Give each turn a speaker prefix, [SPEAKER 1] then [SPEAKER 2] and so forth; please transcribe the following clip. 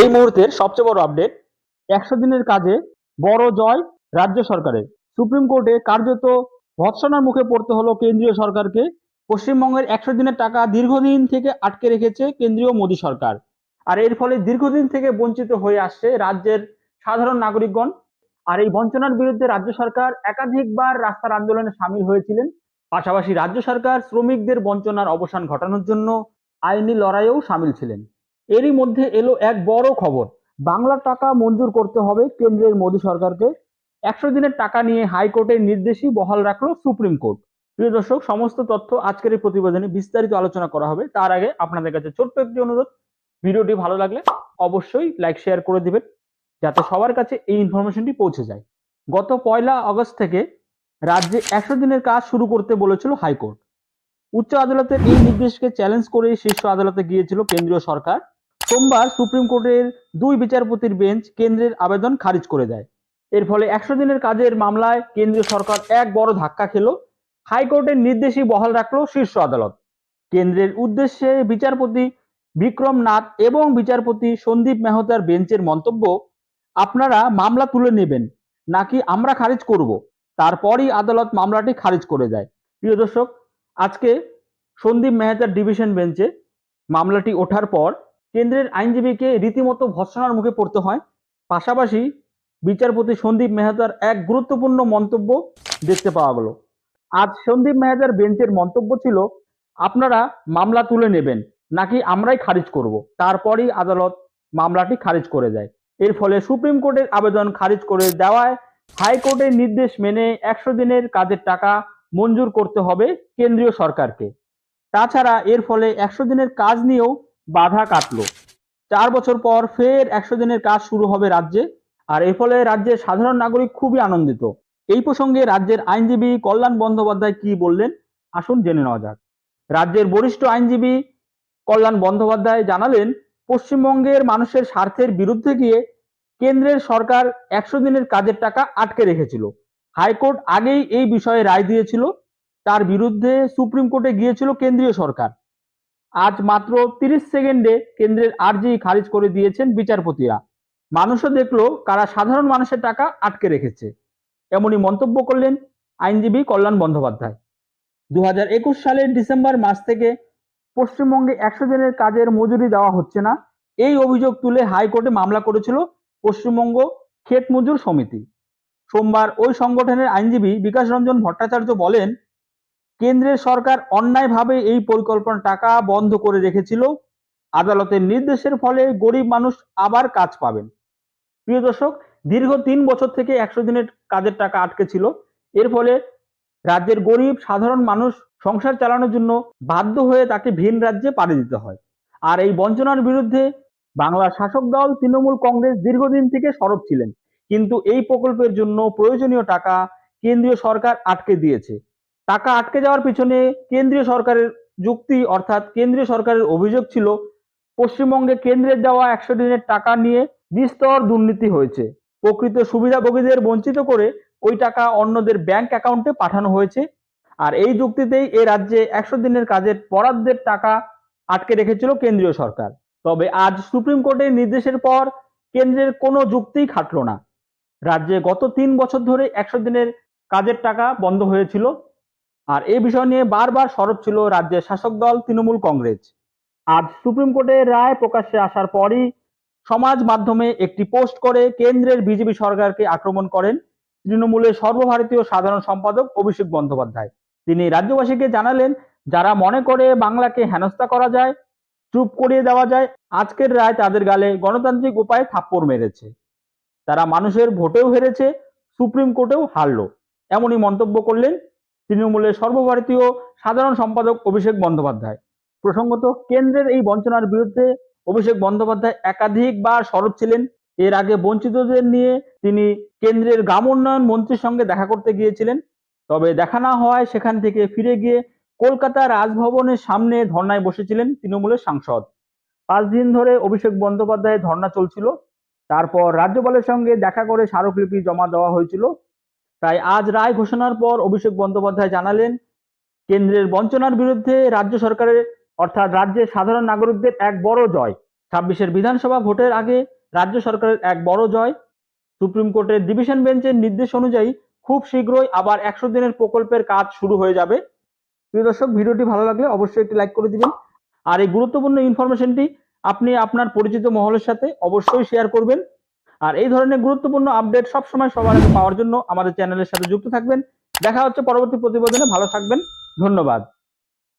[SPEAKER 1] এই মুহূর্তের সবচেয়ে বড় আপডেট একশো দিনের কাজে বড় জয় রাজ্য সরকারের। সুপ্রিম কোর্টে কার্যত ভৎসনার মুখে পড়তে হলো কেন্দ্রীয় সরকারকে। পশ্চিমবঙ্গের একশো দিনের টাকা দীর্ঘদিন থেকে আটকে রেখেছে কেন্দ্রীয় মোদী সরকার। আর এর ফলে দীর্ঘদিন থেকে বঞ্চিত হয়ে আসছে রাজ্যের সাধারণ নাগরিকগণ। আর এই বঞ্চনার বিরুদ্ধে রাজ্য সরকার একাধিকবার রাস্তার আন্দোলনে সামিল হয়েছিলেন। পাশাপাশি রাজ্য সরকার শ্রমিকদের বঞ্চনার অবসান ঘটানোর জন্য আইনি লড়াইয়েও সামিল ছিলেন। এরই মধ্যে এলো এক বড় খবর। বাংলা টাকা মঞ্জুর করতে হবে কেন্দ্রের মোদী সরকারকে। একশো দিনের টাকা নিয়ে হাইকোর্টের নির্দেশই বহাল রাখল সুপ্রিম কোর্ট। প্রিয় দর্শক, সমস্ত তথ্য আজকের এই প্রতিবেদনে বিস্তারিত আলোচনা করা হবে। তার আগে আপনাদের কাছে ছোট্ট একটি অনুরোধ। ভিডিওটি ভালো লাগলে অবশ্যই লাইক শেয়ার করে দিবেন, যাতে সবার কাছে এই ইনফরমেশনটি পৌঁছে যায়। গত পয়লা আগস্ট থেকে রাজ্যে একশো দিনের কাজ শুরু করতে বলেছিল হাইকোর্ট। উচ্চ আদালতের এই নির্দেশকে চ্যালেঞ্জ করে শীর্ষ আদালতে গিয়েছিল কেন্দ্রীয় সরকার। সোমবার সুপ্রিম কোর্টের দুই বিচারপতির বেঞ্চ কেন্দ্রের আবেদন খারিজ করে দেয়। এর ফলে একশো দিনের কাজের মামলায় কেন্দ্রীয় সরকার এক বড় ধাক্কা খেল, হাইকোর্টের নির্দেশই বহাল রাখল শীর্ষ আদালত। কেন্দ্রের উদ্দেশ্যে বিচারপতি বিক্রম নাথ এবং বিচারপতি সন্দীপ মেহতার বেঞ্চের মন্তব্য, আপনারা মামলা তুলে নেবেন, নাকি আমরা খারিজ করব? তারপরই আদালত মামলাটি খারিজ করে দেয়। প্রিয় দর্শক, আজকে সন্দীপ মেহতার ডিভিশন বেঞ্চে মামলাটি ওঠার পর কেন্দ্রের আইনজীবীকে রীতিমতো ভৎসনার মুখে পড়তে হয়। পাশাপাশি বিচারপতি সন্দীপ মেহতার এক গুরুত্বপূর্ণ মন্তব্য দেখতে পাওয়া গেল। আজ সন্দীপ মেহতার বেঞ্চের মন্তব্য ছিল, আপনারা মামলা তুলে নেবেন, নাকি আমরাই খারিজ করব। তারপরই আদালত মামলাটি খারিজ করে দেয়। এর ফলে সুপ্রিম কোর্টের আবেদন খারিজ করে দেওয়ায় হাইকোর্টের নির্দেশ মেনে একশো দিনের কাজের টাকা মঞ্জুর করতে হবে কেন্দ্রীয় সরকারকে। তাছাড়া এর ফলে একশো দিনের কাজ নিয়েও বাধা কাটলো। চার বছর পর ফের একশো দিনের কাজ শুরু হবে রাজ্যে, আর এর ফলে রাজ্যের সাধারণ নাগরিক খুবই আনন্দিত। এই প্রসঙ্গে রাজ্যের আইনজীবী কল্যাণ বন্দ্যোপাধ্যায় কি বললেন, আসুন জেনে নেওয়া যাক। রাজ্যের বরিষ্ঠ আইনজীবী কল্যাণ বন্দ্যোপাধ্যায় জানালেন, পশ্চিমবঙ্গের মানুষের স্বার্থের বিরুদ্ধে গিয়ে কেন্দ্রের সরকার একশো দিনের কাজের টাকা আটকে রেখেছিল। হাইকোর্ট আগেই এই বিষয়ে রায় দিয়েছিল। তার বিরুদ্ধে সুপ্রিম কোর্টে গিয়েছিল কেন্দ্রীয় সরকার। আজ মাত্র তিরিশ সেকেন্ডে কেন্দ্রের আর্জি খারিজ করে দিয়েছেন বিচারপতিরা। মানুষও দেখল কারা সাধারণ মানুষের টাকা আটকে রেখেছে। এমনই মন্তব্য করলেন আইনজীবী কল্যাণ বন্দ্যোপাধ্যায়। দু হাজার একুশ সালের ডিসেম্বর মাস থেকে পশ্চিমবঙ্গে একশো দিনের কাজের মজুরি দেওয়া হচ্ছে না। এই অভিযোগ তুলে হাইকোর্টে মামলা করেছিল পশ্চিমবঙ্গ ক্ষেত মজুর সমিতি। সোমবার ওই সংগঠনের আইনজীবী বিকাশ রঞ্জন ভট্টাচার্য বলেন কেন্দ্রের সরকার অন্যায়ভাবে এই পরিকল্পনা টাকা বন্ধ করে রেখেছিল। আদালতের নির্দেশের ফলে গরিব মানুষ আবার কাজ পাবেন। প্রিয় দর্শক, দীর্ঘ তিন বছর থেকে একশো দিনের কাজের টাকা আটকে ছিল। এর ফলে রাজ্যের গরিব, সাধারণ মানুষ সংসার চালানোর জন্য বাধ্য হয়ে তাকে ভিন রাজ্যে পাড়ি দিতে হয়। আর এই বঞ্চনার বিরুদ্ধে বাংলার শাসক দল, তৃণমূল কংগ্রেস দীর্ঘদিন থেকে সরব ছিলেন। কিন্তু এই প্রকল্পের জন্য প্রয়োজনীয় টাকা কেন্দ্রীয় সরকার আটকে দিয়েছে। টাকা আটকে যাওয়ার পিছনে কেন্দ্রীয় সরকারের যুক্তি অর্থাৎ কেন্দ্রীয় সরকারের অভিযোগ ছিল, পশ্চিমবঙ্গে কেন্দ্রের দেওয়া একশো দিনের টাকা নিয়ে বিস্তর দুর্নীতি হয়েছে। প্রকৃত সুবিধাভোগীদের বঞ্চিত করে ওই টাকা অন্যদের ব্যাংক অ্যাকাউন্টে পাঠানো হয়েছে। আর এই যুক্তিতেই এ রাজ্যে একশো দিনের কাজের বরাদ্দের টাকা আটকে রেখেছিল কেন্দ্রীয় সরকার। তবে আজ সুপ্রিম কোর্টের নির্দেশের পর কেন্দ্রের কোনো যুক্তিই খাটলো না। রাজ্যে গত তিন বছর ধরে একশো দিনের কাজের টাকা বন্ধ হয়েছিল। আর এই বিষয় নিয়ে বারবার সরব ছিল রাজ্যের শাসক দল তৃণমূল কংগ্রেস। আজ সুপ্রিম কোর্টের রায় প্রকাশ্যে আসার পরই সমাজ মাধ্যমে একটি পোস্ট করে কেন্দ্রের বিজেপি সরকারকে আক্রমণ করেন তৃণমূলের সর্বভারতীয় সাধারণ সম্পাদক অভিষেক বন্দ্যোপাধ্যায়। তিনি রাজ্যবাসীকে জানালেন, যারা মনে করে বাংলাকে হেনস্থা করা যায়, চুপ করিয়ে দেওয়া যায়, আজকের রায় তাদের গালে গণতান্ত্রিক উপায়ে থাপ্পড় মেরেছে। তারা মানুষের ভোটেও হেরেছে, সুপ্রিম কোর্টেও হারলো। এমনই মন্তব্য করলেন তৃণমূলের সর্বভারতীয় সাধারণ সম্পাদক অভিষেক বন্দ্যোপাধ্যায়। প্রসঙ্গত, কেন্দ্রের এই বঞ্চনার বিরুদ্ধে অভিষেক বন্দ্যোপাধ্যায় একাধিকবার সরব ছিলেন। এর আগে বঞ্চিতদের নিয়ে তিনি কেন্দ্রের গ্রাম উন্নয়ন মন্ত্রীর সঙ্গে দেখা করতে গিয়েছিলেন। তবে দেখা না হওয়ায় সেখান থেকে ফিরে গিয়ে কলকাতা রাজভবনের সামনে ধর্নায় বসেছিলেন তৃণমূলের সাংসদ। পাঁচ দিন ধরে অভিষেক বন্দ্যোপাধ্যায়ের ধর্না চলছিল। তারপর রাজ্যপালের সঙ্গে দেখা করে স্মারকলিপি জমা দেওয়া হয়েছিল। তাই আজ রায় ঘোষণার পর অভিষেক বন্দ্যোপাধ্যায় জানালেন, কেন্দ্রের বঞ্চনার বিরুদ্ধে রাজ্য সরকারের, অর্থাৎ রাজ্যের সাধারণ নাগরিকদের এক বড় জয়। ছাব্বিশের বিধানসভা ভোটের আগে রাজ্য সরকারের এক বড় জয়। সুপ্রিম কোর্টের ডিভিশন বেঞ্চের নির্দেশ অনুযায়ী খুব শীঘ্রই আবার একশো দিনের প্রকল্পের কাজ শুরু হয়ে যাবে। প্রিয় দর্শক, ভিডিওটি ভালো লাগলে অবশ্যই একটি লাইক করে দিবেন। আর এই গুরুত্বপূর্ণ ইনফরমেশনটি আপনি আপনার পরিচিত মহলের সাথে অবশ্যই শেয়ার করবেন। আর এই ধরনের গুরুত্বপূর্ণ আপডেট সবসময় সবার পাওয়ার জন্য আমাদের চ্যানেলের সাথে যুক্ত থাকবেন। দেখা হচ্ছে পরবর্তী প্রতিবেদনে। ভালো থাকবেন। ধন্যবাদ।